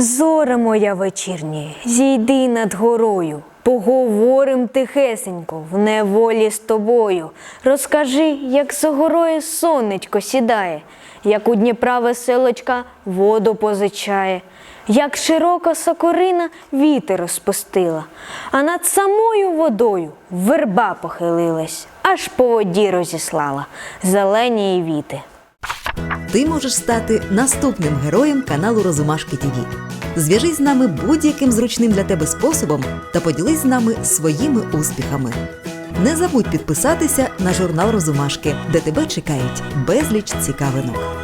Зоре моя вечірнє, зійди над горою, поговорим тихесенько в неволі з тобою. Розкажи, як за горою сонечко сідає, як у Дніпра веселочка воду позичає, як широка сокорина вітер розпустила, а над самою водою верба похилилась, аж по воді розіслала зелені віти. Ти можеш стати наступним героєм каналу Розумашки ТВ. Зв'яжись з нами будь-яким зручним для тебе способом та поділись з нами своїми успіхами. Не забудь підписатися на журнал Розумашки, де тебе чекають безліч цікавинок.